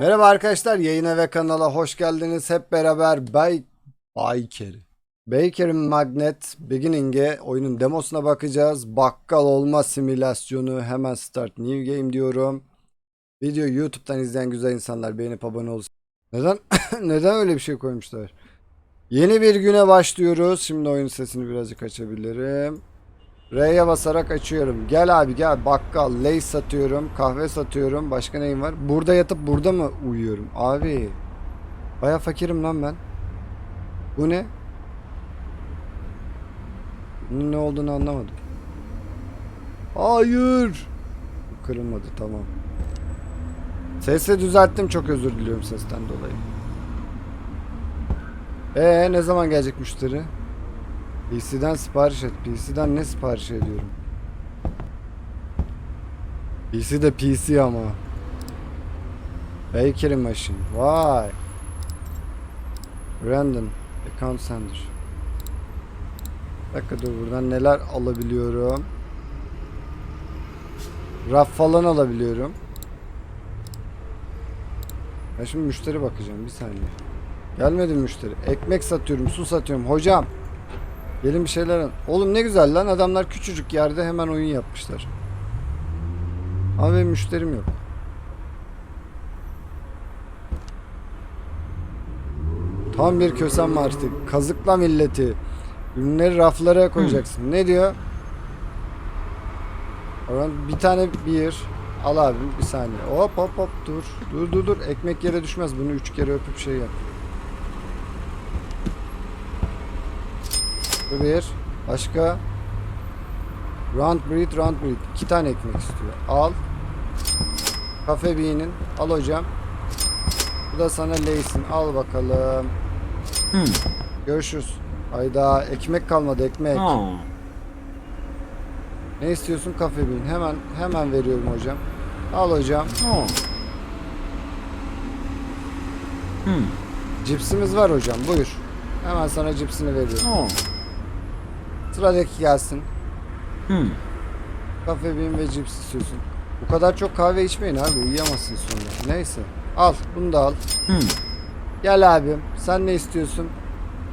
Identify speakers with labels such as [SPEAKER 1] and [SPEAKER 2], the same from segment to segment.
[SPEAKER 1] Merhaba arkadaşlar yayına ve kanala hoş geldiniz. Hep beraber Bay Baker. Baker'ın Magnet Beginning'e oyunun demosuna bakacağız. Bakkal olma simülasyonu hemen start new game diyorum. Videoyu YouTube'dan izleyen güzel insanlar beğenip abone olsun. Neden neden öyle bir şey koymuşlar? Yeni bir güne başlıyoruz. Şimdi oyun sesini birazcık açabilirim. R'ye basarak açıyorum. Gel abi gel bakkal, ley satıyorum, kahve satıyorum. Başka neyim var? Burada yatıp burada mı uyuyorum? Abi. Baya fakirim lan ben. Bu ne? Bunun ne olduğunu anlamadım. Hayır. Kırılmadı tamam. Sesi düzelttim çok özür diliyorum sesten dolayı. Ee ne zaman gelecek müşteri? PC'den sipariş et. PC'den ne sipariş ediyorum? PC de PC ama. Bakery machine. Vay. Brandon. Account center. Bir dakika dur buradan neler alabiliyorum. Raf falan alabiliyorum. Ben şimdi müşteri bakacağım bir saniye. Gelmedi müşteri. Ekmek satıyorum, su satıyorum. Hocam. Gelin bir şeyler. Oğlum ne güzel lan adamlar küçücük yerde hemen oyun yapmışlar. Ama benim müşterim yok. Tam bir kösem martı. Kazıkla milleti. Ürünleri raflara koyacaksın. Ne diyor? Bir tane bir al abi bir saniye. Hop hop hop dur. Dur dur dur. Ekmek yere düşmez. Bunu üç kere öpüp şey yap. Bu bir. Başka. Round breed, round breed. İki tane ekmek istiyor. Al. Kafe bean'in. Al hocam. Bu da sana Lay'sin. Al bakalım.
[SPEAKER 2] Hmm.
[SPEAKER 1] Görüşürüz. Hayda ekmek kalmadı ekmek.
[SPEAKER 2] Oh.
[SPEAKER 1] Ne istiyorsun kafe bean? Hemen hemen veriyorum hocam. Al hocam.
[SPEAKER 2] Oh. Hmm.
[SPEAKER 1] Cipsimiz var hocam. Buyur. Hemen sana cipsini veriyorum.
[SPEAKER 2] Oh.
[SPEAKER 1] Sıradaki gelsin.
[SPEAKER 2] Hmm.
[SPEAKER 1] Kafe bean ve cips istiyorsun. Bu kadar çok kahve içmeyin abi uyuyamazsın sonra. Neyse. Al bunu da al.
[SPEAKER 2] Hmm.
[SPEAKER 1] Gel abim. Sen ne istiyorsun?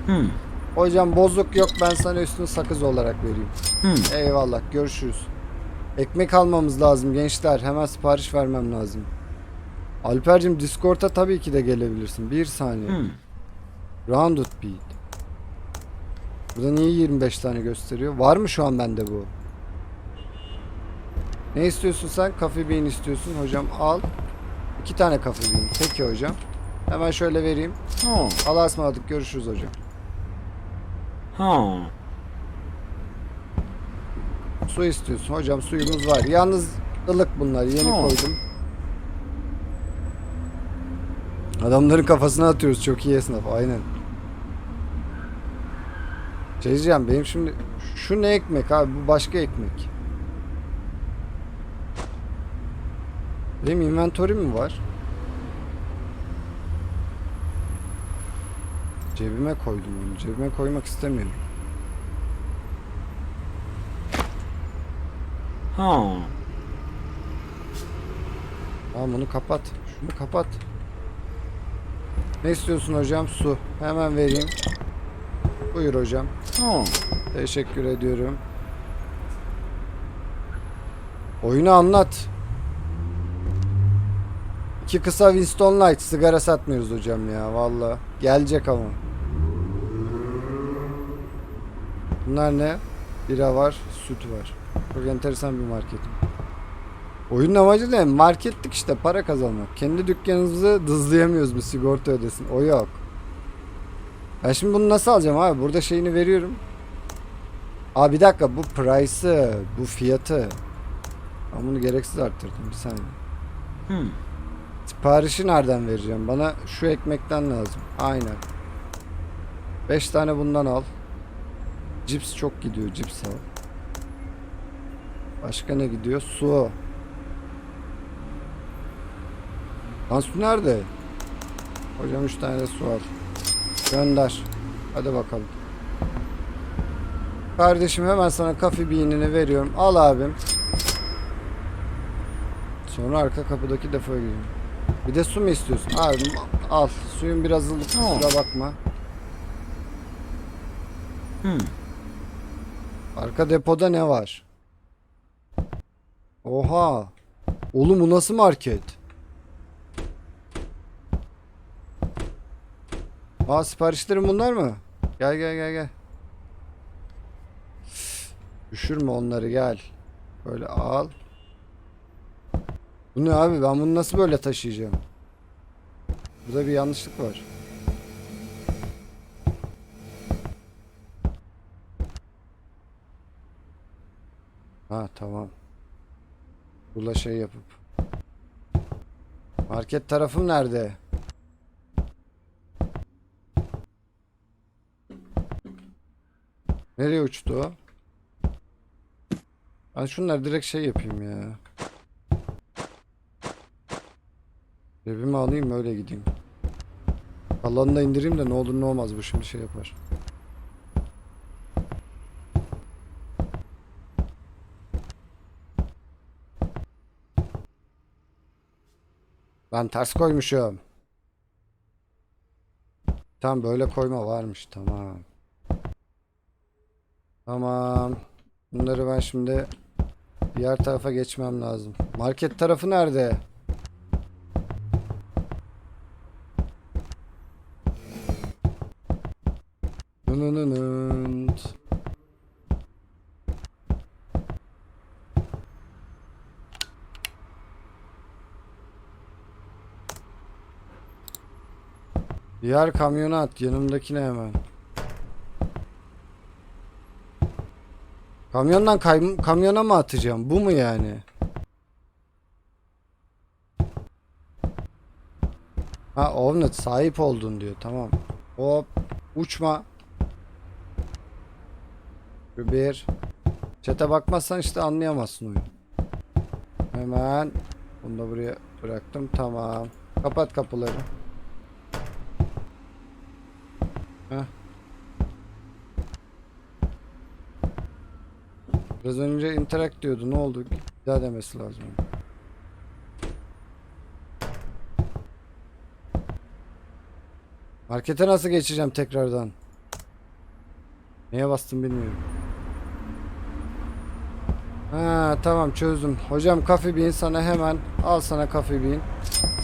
[SPEAKER 2] Hmm.
[SPEAKER 1] Hocam bozuk yok ben sana üstünü sakız olarak vereyim.
[SPEAKER 2] Hmm.
[SPEAKER 1] Eyvallah görüşürüz. Ekmek almamız lazım gençler. Hemen sipariş vermem lazım. Alper'cim Discord'a tabii ki de gelebilirsin. Bir saniye.
[SPEAKER 2] Hmm.
[SPEAKER 1] Rounded beat. Burada niye 25 tane gösteriyor? Var mı şu an bende bu? Ne istiyorsun sen? Kafe bean istiyorsun. Hocam al. İki tane kafe bean. Peki hocam. Hemen şöyle vereyim.
[SPEAKER 2] Oh.
[SPEAKER 1] Allah'a ısmarladık. Görüşürüz hocam.
[SPEAKER 2] Oh.
[SPEAKER 1] Su istiyorsun. Hocam suyumuz var. Yalnız ılık bunlar. Yeni
[SPEAKER 2] Oh.
[SPEAKER 1] koydum. Adamların kafasına atıyoruz. Çok iyi esnaf. Aynen. Diyeceğim benim şimdi şu ne ekmek abi bu başka ekmek. Benim inventory'm mi var? Cebime koydum onu. Cebime koymak istemiyorum.
[SPEAKER 2] Oh.
[SPEAKER 1] Tamam bunu kapat. Şunu kapat. Ne istiyorsun hocam? Su. Hemen vereyim. Buyur hocam.
[SPEAKER 2] Oh.
[SPEAKER 1] Teşekkür ediyorum. Oyunu anlat. İki kısa Winston Light sigara satmıyoruz hocam ya valla. Gelecek ama. Bunlar ne? Bira var, süt var. Çok enteresan bir market. Oyunun amacı ne? Marketlik işte para kazanmak. Kendi dükkanımızı dızlayamıyoruz mu sigorta ödesin. O yok. Ben şimdi bunu nasıl alacağım abi? Burada şeyini veriyorum. Aa bir dakika bu price'ı, bu fiyatı. Ben bunu gereksiz arttırdım bir saniye.
[SPEAKER 2] Hmm.
[SPEAKER 1] Siparişi nereden vereceğim? Bana şu ekmekten lazım. Aynen. 5 tane bundan al. Cips çok gidiyor. Cips al. Başka ne gidiyor? Su. Lan su nerede? Hocam 3 tane de su al. Gönder. Hadi bakalım. Kardeşim hemen sana kafe bean'ini veriyorum. Al abim. Sonra arka kapıdaki depoya gidiyorum. Bir de su mu istiyorsun? Al, al. Suyun biraz ılık. Kusura bakma.
[SPEAKER 2] Hmm.
[SPEAKER 1] Arka depoda ne var? Oha. Oğlum bu nasıl market? Aa siparişlerim bunlar mı? Gel gel gel gel. Düşürme onları gel. Böyle al. Bu ne abi ben bunu nasıl böyle taşıyacağım? Burada bir yanlışlık var. Ha tamam. Bula şey yapıp. Market tarafım nerede? Nereye uçtu o? Ben şunları direkt şey yapayım ya. Cebime alayım öyle gideyim. Kalanını da indireyim de ne olur ne olmaz bu şimdi şey yapar. Ben ters koymuşum. Tam böyle koyma varmış tamam. Tamam. Bunları ben şimdi diğer tarafa geçmem lazım. Market tarafı nerede? Nınınınınt. Diğer kamyona at. Yanımdakine hemen. Kamyondan kay- kamyona mı atacağım? Bu mu yani? Ha Ovnet sahip oldun diyor. Tamam. Hop. Uçma. Şu bir. Çete bakmazsan işte anlayamazsın oyunu. Hemen. Bunu da buraya bıraktım. Tamam. Kapat kapıları. Heh. Biraz önce interact diyordu. Ne oldu? Bir daha demesi lazım. Markete nasıl geçeceğim tekrardan? Neye bastım bilmiyorum. Ha tamam çözdüm. Hocam Coffee Bean sana hemen al sana Coffee Bean.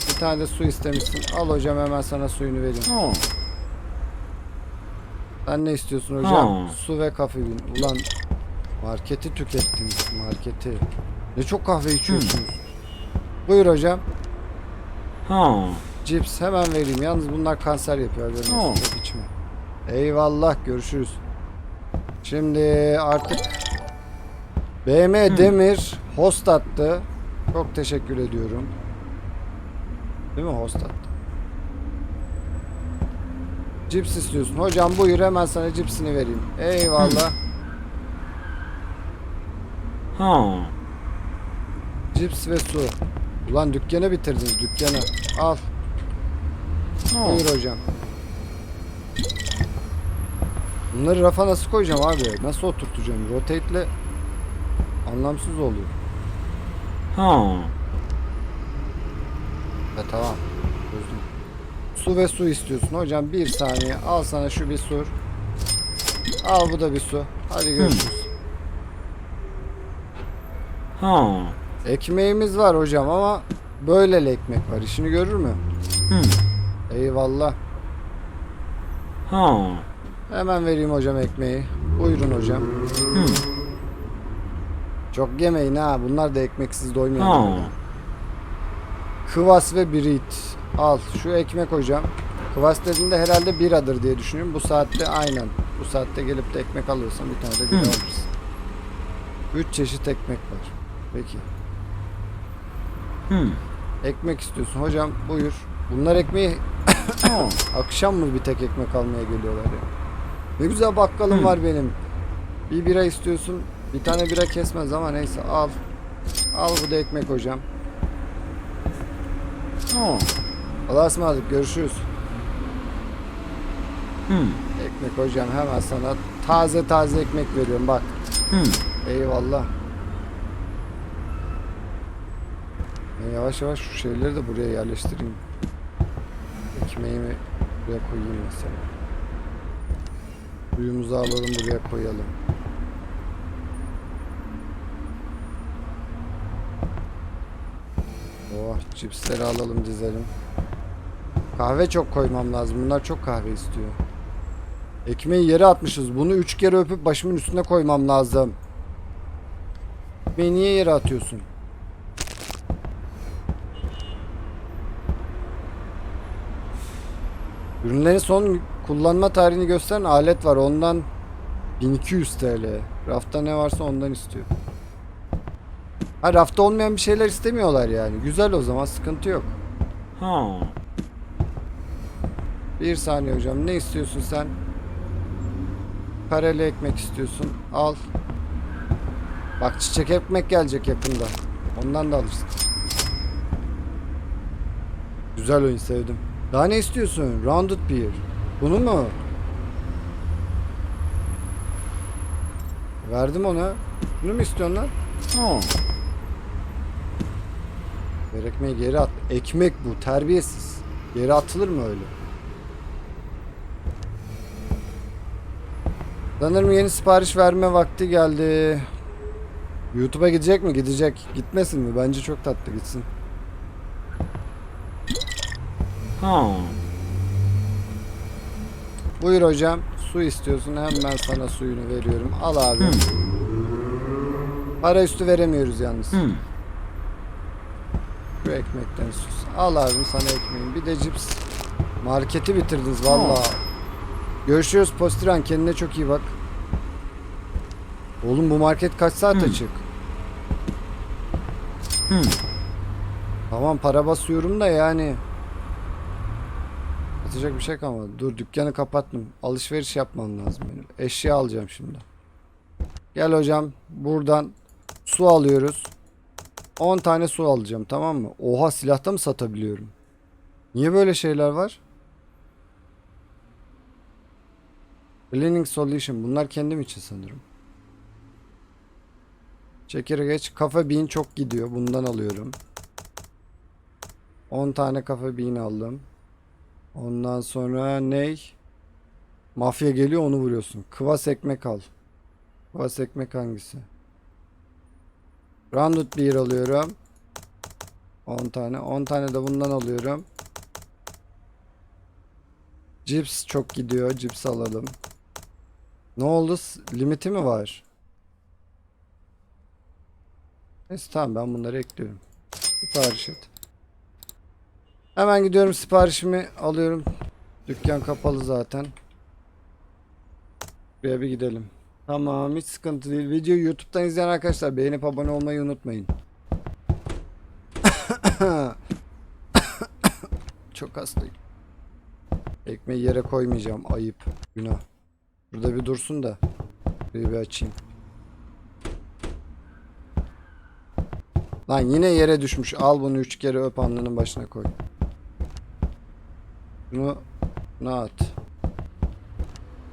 [SPEAKER 1] Bir tane de su istemişsin. Al hocam hemen sana suyunu vereyim.
[SPEAKER 2] Oh.
[SPEAKER 1] Sen ne istiyorsun hocam? Su ve kahve bin. Ulan marketi tükettiniz marketi. Ne çok kahve içiyorsunuz. Buyur hocam.
[SPEAKER 2] Ha.
[SPEAKER 1] Cips hemen vereyim. Yalnız bunlar kanser yapıyor. haberin olsun.
[SPEAKER 2] Ha.
[SPEAKER 1] Çok içme. Eyvallah görüşürüz. Şimdi artık BM Demir host attı. Çok teşekkür ediyorum. Değil mi host attı? Cips istiyorsun. Hocam buyur hemen sana cipsini vereyim. Eyvallah.
[SPEAKER 2] Ha.
[SPEAKER 1] Cips ve su. Ulan dükkanı bitirdiniz dükkanı. Al.
[SPEAKER 2] Oh.
[SPEAKER 1] Buyur hocam. Bunları rafa nasıl koyacağım abi? Nasıl oturtacağım? Rotate'le anlamsız oluyor.
[SPEAKER 2] Ha.
[SPEAKER 1] Ha tamam. Çözdüm. Su ve su istiyorsun hocam. Bir saniye. Al sana şu bir su. Al bu da bir su. Hadi görüşürüz.
[SPEAKER 2] Ha.
[SPEAKER 1] Ekmeğimiz var hocam ama böyleli ekmek var. İşini görür mü?
[SPEAKER 2] Hmm.
[SPEAKER 1] Eyvallah.
[SPEAKER 2] Ha.
[SPEAKER 1] Hemen vereyim hocam ekmeği. Buyurun hocam.
[SPEAKER 2] Hmm.
[SPEAKER 1] Çok yemeyin ha. Bunlar da ekmeksiz doymuyor.
[SPEAKER 2] Ha.
[SPEAKER 1] Kıvas ve birit. Al şu ekmek hocam. Kıvas dediğinde herhalde biradır diye düşünüyorum. Bu saatte aynen. Bu saatte gelip de ekmek alıyorsan bir tane de bira
[SPEAKER 2] Hı.
[SPEAKER 1] alırsın. Üç çeşit ekmek var. Peki.
[SPEAKER 2] Hmm.
[SPEAKER 1] Ekmek istiyorsun. Hocam buyur. Bunlar ekmeği
[SPEAKER 2] Ha.
[SPEAKER 1] akşam mı bir tek ekmek almaya geliyorlar ya? Ne güzel bakkalım
[SPEAKER 2] Hı.
[SPEAKER 1] var benim. Bir bira istiyorsun. Bir tane bira kesmez ama neyse al. Al bu da ekmek hocam.
[SPEAKER 2] Ha.
[SPEAKER 1] Allah'a ısmarladık. Görüşürüz.
[SPEAKER 2] Hmm.
[SPEAKER 1] Ekmek hocam hemen sana taze taze ekmek veriyorum bak.
[SPEAKER 2] Hmm.
[SPEAKER 1] Eyvallah. Ben yavaş yavaş şu şeyleri de buraya yerleştireyim. Ekmeğimi buraya koyayım mesela. Suyumuzu alalım buraya koyalım. Oh cipsleri alalım dizelim. Kahve çok koymam lazım. Bunlar çok kahve istiyor. Ekmeği yere atmışız. Bunu üç kere öpüp başımın üstüne koymam lazım. Ekmeği niye yere atıyorsun? Ürünlerin son kullanma tarihini gösteren alet var. Ondan 1200 TL. Rafta ne varsa ondan istiyor. Ha rafta olmayan bir şeyler istemiyorlar yani. Güzel o zaman sıkıntı yok.
[SPEAKER 2] Ha.
[SPEAKER 1] Bir saniye hocam. Ne istiyorsun sen? Kareli ekmek istiyorsun. Al. Bak çiçek ekmek gelecek yakında. Ondan da alırsın. Güzel oyun sevdim. Daha ne istiyorsun? Rounded beer. Bunu mu? Verdim ona. Bunu mu istiyorsun lan?
[SPEAKER 2] Ha.
[SPEAKER 1] Ver ekmeği geri at. Ekmek bu. Terbiyesiz. Geri atılır mı öyle? Sanırım yeni sipariş verme vakti geldi. YouTube'a gidecek mi? Gidecek. Gitmesin mi? Bence çok tatlı gitsin.
[SPEAKER 2] Ha.
[SPEAKER 1] Buyur hocam. Su istiyorsun. Hemen sana suyunu veriyorum. Al abi.
[SPEAKER 2] Hmm.
[SPEAKER 1] Para üstü veremiyoruz yalnız.
[SPEAKER 2] Hmm.
[SPEAKER 1] Şu ekmekten sus. Al abim sana ekmeğin. Bir de cips. Marketi bitirdiniz valla. Görüşürüz Postiran. Kendine çok iyi bak. Oğlum bu market kaç saat
[SPEAKER 2] Hmm.
[SPEAKER 1] açık?
[SPEAKER 2] Hmm.
[SPEAKER 1] Tamam para basıyorum da yani. Atacak bir şey kalmadı. Dur dükkanı kapattım. Alışveriş yapmam lazım benim. Eşya alacağım şimdi. Gel hocam. Buradan su alıyoruz. 10 tane su alacağım tamam mı? Oha silahta mı satabiliyorum? Niye böyle şeyler var? Cleaning Solution. Bunlar kendim için sanırım. Çekiri geç. Kafa bean çok gidiyor. Bundan alıyorum. 10 tane kafa bean aldım. Ondan sonra ney? Mafya geliyor onu vuruyorsun. Kıvas ekmek al. Kıvas ekmek hangisi? Rounded beer alıyorum. 10 tane. 10 tane de bundan alıyorum. Cips çok gidiyor. Cips alalım. Ne oldu? Limiti mi var? Neyse tamam ben bunları ekliyorum. Sipariş et. Hemen gidiyorum siparişimi alıyorum. Dükkan kapalı zaten. Buraya bir gidelim. Tamam hiç sıkıntı değil. Videoyu YouTube'dan izleyen arkadaşlar beğenip abone olmayı unutmayın. Çok hastayım. Ekmeği yere koymayacağım. Ayıp. Günah. Burada bir dursun da. Bir, bir açayım. Lan yine yere düşmüş. Al bunu üç kere öp alnının başına koy. Bunu ne at?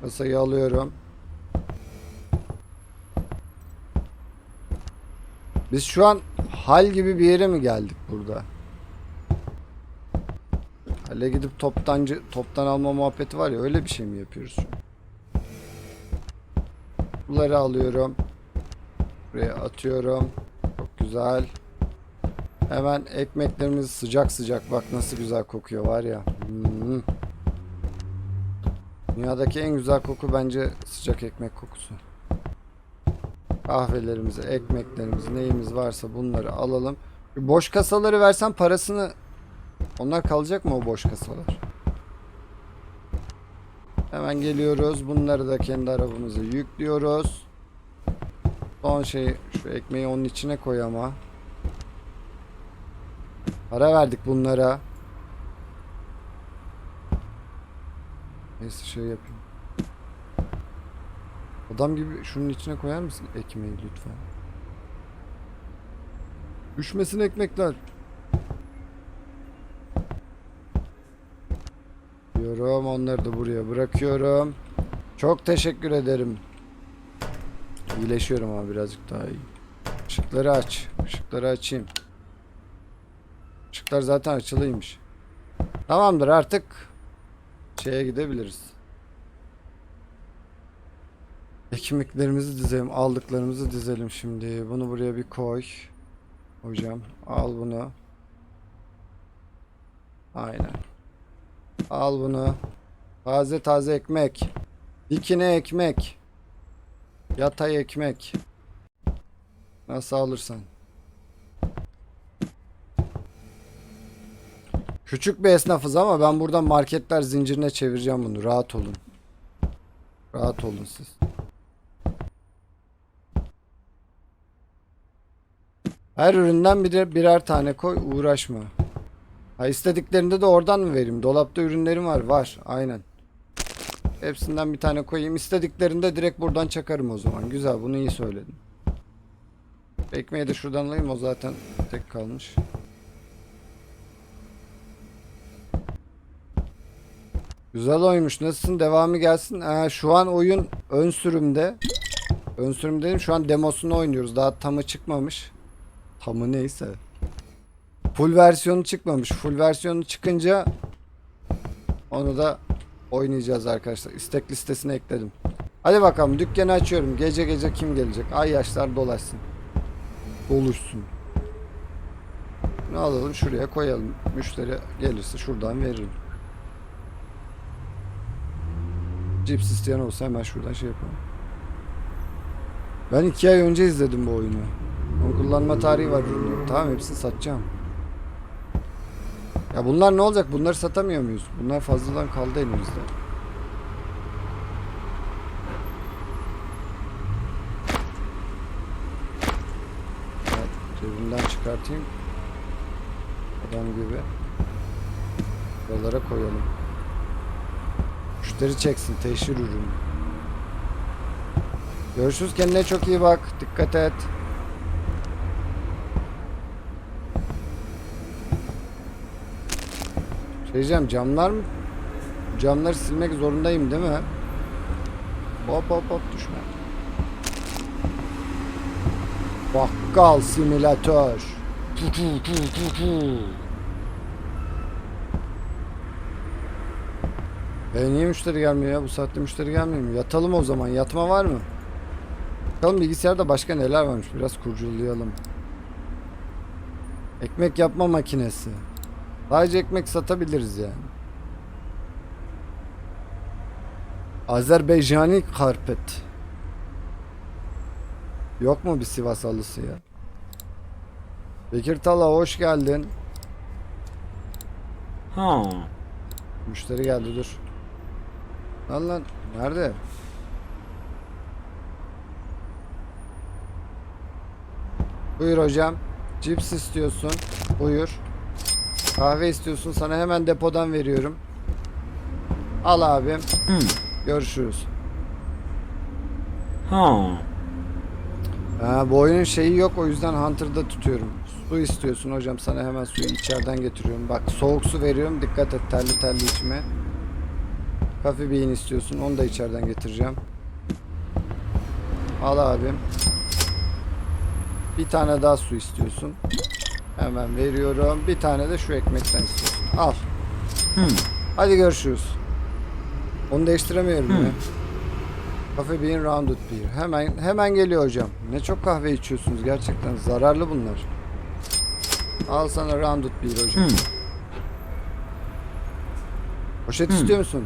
[SPEAKER 1] Kasayı alıyorum. Biz şu an hal gibi bir yere mi geldik burada? Hale gidip toptancı toptan alma muhabbeti var ya öyle bir şey mi yapıyoruz? Bunları alıyorum. Buraya atıyorum. Çok güzel. Hemen ekmeklerimiz sıcak sıcak bak nasıl güzel kokuyor var ya. Dünyadaki en güzel koku bence sıcak ekmek kokusu. Kahvelerimizi, ekmeklerimizi, neyimiz varsa bunları alalım. Boş kasaları versen parasını onlar kalacak mı o boş kasalar? Hemen geliyoruz. Bunları da kendi arabamıza yüklüyoruz. Son şey şu ekmeği onun içine koy ama. Para verdik bunlara. Neyse şey yapayım. Adam gibi şunun içine koyar mısın ekmeği lütfen? Düşmesin ekmekler. Diyorum onları da buraya bırakıyorum. Çok teşekkür ederim. İyileşiyorum ama birazcık daha iyi. Işıkları aç. Işıkları açayım. Işıklar zaten açılıymış. Tamamdır artık şeye gidebiliriz. Ekmeklerimizi dizelim, aldıklarımızı dizelim şimdi. Bunu buraya bir koy. Hocam al bunu. Aynen. Al bunu. Taze taze ekmek. Dikine ekmek. Yatay ekmek. Nasıl alırsan. Küçük bir esnafız ama ben buradan marketler zincirine çevireceğim bunu. Rahat olun. Rahat olun siz. Her üründen birer, birer tane koy. Uğraşma. Ha istediklerinde de oradan mı vereyim? Dolapta ürünlerim var. Var. Aynen. Hepsinden bir tane koyayım. İstediklerinde direkt buradan çakarım o zaman. Güzel. Bunu iyi söyledin. Ekmeği de şuradan alayım. O zaten tek kalmış. Güzel oymuş. Nasılsın? Devamı gelsin. Ha, şu an oyun ön sürümde. Ön sürüm dedim. Şu an demosunu oynuyoruz. Daha tamı çıkmamış. Tamı neyse. Full versiyonu çıkmamış. Full versiyonu çıkınca onu da oynayacağız arkadaşlar. İstek listesine ekledim. Hadi bakalım dükkanı açıyorum. Gece gece kim gelecek? Ay yaşlar dolaşsın. Doluşsun. Ne alalım şuraya koyalım. Müşteri gelirse şuradan veririm. Cips isteyen olsa hemen şuradan şey yapalım. Ben iki ay önce izledim bu oyunu. Onun kullanma tarihi var ürünün. Tamam hepsini satacağım. Ya bunlar ne olacak? Bunları satamıyor muyuz? Bunlar fazladan kaldı elimizde. Cebimden çıkartayım. Adam gibi. Buralara koyalım. Müşteri çeksin teşhir ürünü. Görüşürüz kendine çok iyi bak. Dikkat et. Şey camlar mı? Camları silmek zorundayım değil mi? Hop hop hop düşme. Bakkal simülatör. Tu tu tu tu tu. E niye müşteri gelmiyor ya? Bu saatte müşteri gelmiyor mu? Yatalım o zaman. Yatma var mı? Bakalım bilgisayarda başka neler varmış. Biraz kurcalayalım. Ekmek yapma makinesi. Sadece ekmek satabiliriz yani. Azerbaycani karpet. Yok mu bir Sivas alısı ya? Bekir Tala hoş geldin.
[SPEAKER 2] Ha.
[SPEAKER 1] Müşteri geldi dur. Lan lan nerede? Buyur hocam. Cips istiyorsun. Buyur. Kahve istiyorsun. Sana hemen depodan veriyorum. Al abim.
[SPEAKER 2] Hmm.
[SPEAKER 1] Görüşürüz.
[SPEAKER 2] Ha.
[SPEAKER 1] Ha, bu oyunun şeyi yok o yüzden Hunter'da tutuyorum. Su istiyorsun hocam sana hemen suyu içeriden getiriyorum. Bak soğuk su veriyorum dikkat et terli terli içme. Kafe bean istiyorsun onu da içeriden getireceğim. Al abim. Bir tane daha su istiyorsun. Hemen veriyorum. Bir tane de şu ekmekten istiyorsun. Al.
[SPEAKER 2] Hmm.
[SPEAKER 1] Hadi görüşürüz. Onu değiştiremiyorum
[SPEAKER 2] Hmm.
[SPEAKER 1] ya. Cafe Bean Rounded Beer. Hemen hemen geliyor hocam. Ne çok kahve içiyorsunuz gerçekten. Zararlı bunlar. Al sana Rounded Beer hocam.
[SPEAKER 2] Hmm.
[SPEAKER 1] Poşet
[SPEAKER 2] Hmm.
[SPEAKER 1] istiyor musun?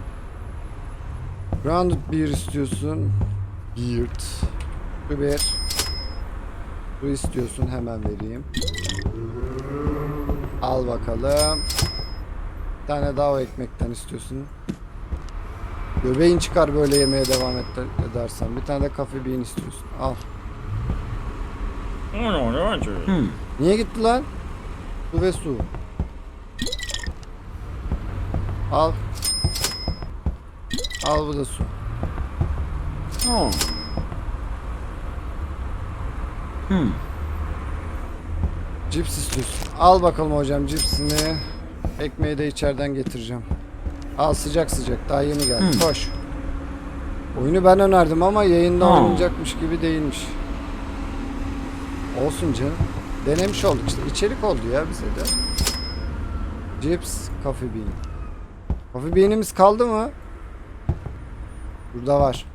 [SPEAKER 1] Rounded Beer istiyorsun. Beard. Biber. Su istiyorsun hemen vereyim. Al bakalım. Bir tane daha o ekmekten istiyorsun. Göbeğin çıkar böyle yemeye devam et edersen. Bir tane de kafe bean istiyorsun. Al.
[SPEAKER 2] Hmm.
[SPEAKER 1] Niye gitti lan? Su ve su. Al. Al bu da su.
[SPEAKER 2] Ha. Hmm.
[SPEAKER 1] Cips istiyorsun. Al bakalım hocam cipsini. Ekmeği de içeriden getireceğim. Al sıcak sıcak. Daha yeni geldi.
[SPEAKER 2] Hmm.
[SPEAKER 1] Koş. Oyunu ben önerdim ama yayında
[SPEAKER 2] Ha.
[SPEAKER 1] oynayacakmış gibi değilmiş. Olsun canım. Denemiş olduk işte. İçerik oldu ya bize de. Cips, coffee bean. Coffee bean'imiz kaldı mı? Burada var.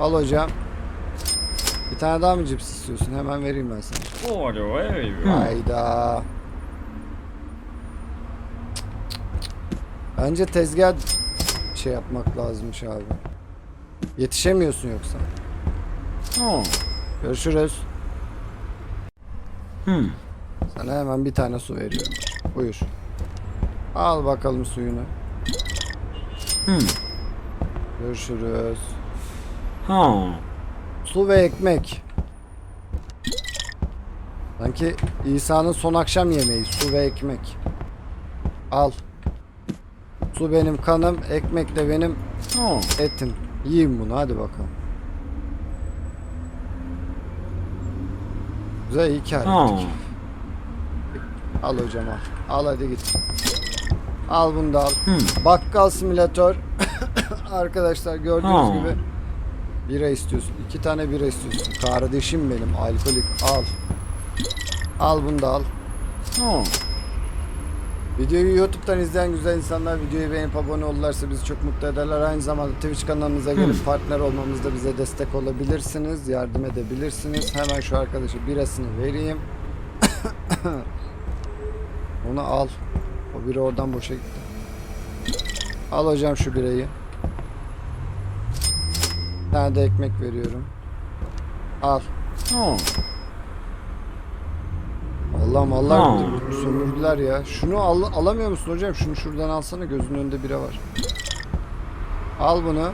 [SPEAKER 1] Al hocam. Bir tane daha mı cips istiyorsun? Hemen vereyim ben sana.
[SPEAKER 2] All the way.
[SPEAKER 1] Hayda. Bence tezgah şey yapmak lazımmış abi. Yetişemiyorsun yoksa.
[SPEAKER 2] Oh.
[SPEAKER 1] Görüşürüz.
[SPEAKER 2] Hmm.
[SPEAKER 1] Sana hemen bir tane su veriyorum. Buyur. Al bakalım suyunu.
[SPEAKER 2] Hmm.
[SPEAKER 1] Görüşürüz.
[SPEAKER 2] Oh.
[SPEAKER 1] Su ve ekmek. Sanki İsa'nın son akşam yemeği su ve ekmek. Al. Su benim kanım, ekmek de benim
[SPEAKER 2] Oh.
[SPEAKER 1] etim. Yiyin bunu hadi bakalım. Güzel iyi kar ettik. Al hocam al. Al hadi git. Al bunu da al.
[SPEAKER 2] Hmm.
[SPEAKER 1] Bakkal simülatör. Arkadaşlar gördüğünüz
[SPEAKER 2] Ha.
[SPEAKER 1] gibi bira istiyorsun. İki tane bira istiyorsun. Kardeşim benim alkolik al. Al bunu da al.
[SPEAKER 2] Oh.
[SPEAKER 1] Videoyu YouTube'dan izleyen güzel insanlar videoyu beğenip abone olurlarsa bizi çok mutlu ederler. Aynı zamanda Twitch kanalımıza gelip partner olmamızda bize destek olabilirsiniz. Yardım edebilirsiniz. Hemen şu arkadaşa birasını vereyim. Onu al. O bira oradan boşa gitti. Al hocam şu birayı. Bir tane de ekmek veriyorum. Al.
[SPEAKER 2] Oh.
[SPEAKER 1] Allah'ım Allah bizi sömürdüler ya. Şunu al, alamıyor musun hocam? Şunu şuradan alsana gözünün önünde bira var. Al bunu.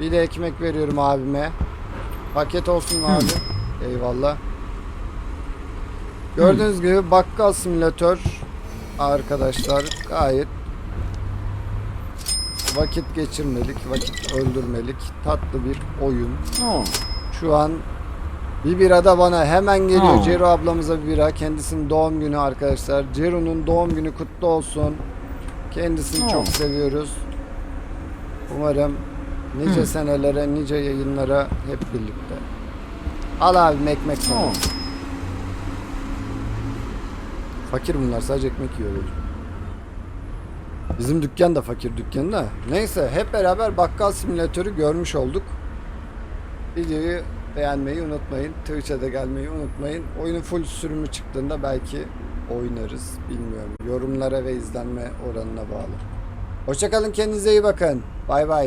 [SPEAKER 1] Bir de ekmek veriyorum abime. Paket olsun mu abi. Eyvallah. Gördüğünüz gibi bakkal simülatör arkadaşlar gayet vakit geçirmelik, vakit öldürmelik tatlı bir oyun.
[SPEAKER 2] Oh.
[SPEAKER 1] Şu an bir bira da bana hemen geliyor.
[SPEAKER 2] Ha.
[SPEAKER 1] Cero ablamıza bir bira. Kendisinin doğum günü arkadaşlar. Cero'nun doğum günü kutlu olsun. Kendisini
[SPEAKER 2] Ha.
[SPEAKER 1] çok seviyoruz. Umarım nice
[SPEAKER 2] Hı.
[SPEAKER 1] senelere, nice yayınlara hep birlikte. Al abi ekmek sana.
[SPEAKER 2] Oh.
[SPEAKER 1] Fakir bunlar sadece ekmek yiyor böyle. Bizim dükkan da fakir dükkanı da. Neyse hep beraber bakkal simülatörü görmüş olduk. Videoyu beğenmeyi unutmayın. Twitch'e de gelmeyi unutmayın. Oyunun full sürümü çıktığında belki oynarız. Bilmiyorum. Yorumlara ve izlenme oranına bağlı. Hoşçakalın kendinize iyi bakın. Bay bay.